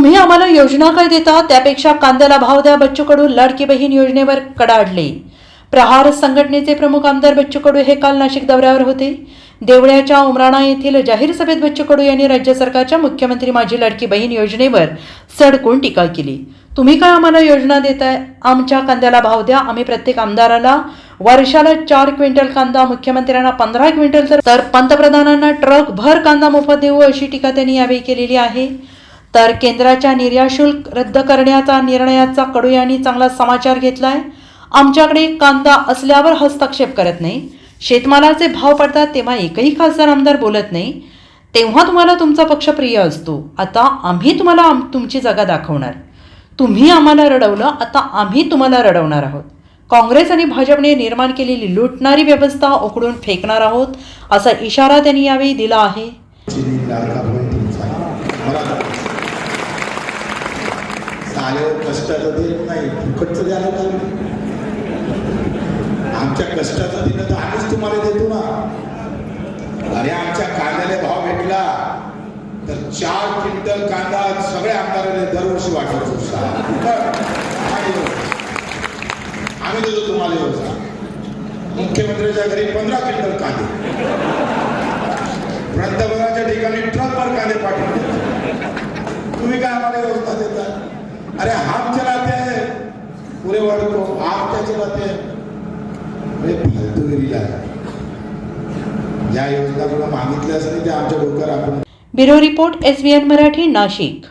तुम्ही आम्हाला योजना काय देता? त्यापेक्षा कांद्याला भाव द्या बच्चू कडू लाडकी बहीण योजनेवर कडाडले. प्रहार संघटनेचे प्रमुख आमदार बच्चू कडू हे काल नाशिक दौऱ्यावर होते. देवळ्याच्या उमराणा येथील जाहीर सभेत बच्चू कडू यांनी राज्य सरकारच्या मुख्यमंत्री माझी लाडकी बहीण योजनेवर सडकून टीका केली. तुम्ही काय आम्हाला योजना देताय? आमच्या कांद्याला भाव द्या. आम्ही प्रत्येक आमदाराला वर्षाला चार क्विंटल कांदा मुख्यमंत्र्यांना पंधरा क्विंटल तर पंतप्रधानांना ट्रक भर कांदा मोफत देऊ अशी टीका त्यांनी यावेळी केलेली आहे. तर केंद्राच्या निर्याशुल्क रद्द करण्याचा निर्णयाचा कडू यांनी चांगला समाचार घेतलाय. आमच्याकडे कांदा असल्यावर हस्तक्षेप करत नाही. शेतमालाचे भाव पडतात तेव्हा एकही खासदार आमदार बोलत नाही. तेव्हा तुम्हाला तुमचा पक्ष प्रिय असतो. आता आम्ही तुम्हाला आम तुमची जागा दाखवणार. तुम्ही आम्हाला रडवलं आता आम्ही तुम्हाला रडवणार आहोत. काँग्रेस आणि भाजपने निर्माण केलेली लुटणारी व्यवस्था उकडून फेकणार आहोत असा इशारा त्यांनी यावेळी दिला आहे चिनी लाडका बहीण तुमचा आहे. मला आल्यावर कष्टाचं देत नाही फुकटचं द्यायला लागलं. आमच्या कष्टाचं दिलं तर आम्हीच तुम्हाला देतो ना. अरे आमच्या कांद्याला भाव भेटला तर चार क्विंटल कांदा सगळ्या आमदारांनी दरवर्षी वाटत आम्ही देतो तुम्हाला योजना. मुख्यमंत्र्यांच्या घरी पंधरा क्विंटल कांदे. पंतप्रधानाच्या ठिकाणी ट्रकवर कांदे पाठवले तुम्ही काय आम्हाला अरे हम चलाते हैं। पूरे वर्ल्ड को आप क्या चलाते हैं? फालतूगिरीला आहे. ज्या योजना कोणा मागितल्या आमच्या डोक्यावर आपण ब्युरो रिपोर्ट मराठी नाशिक.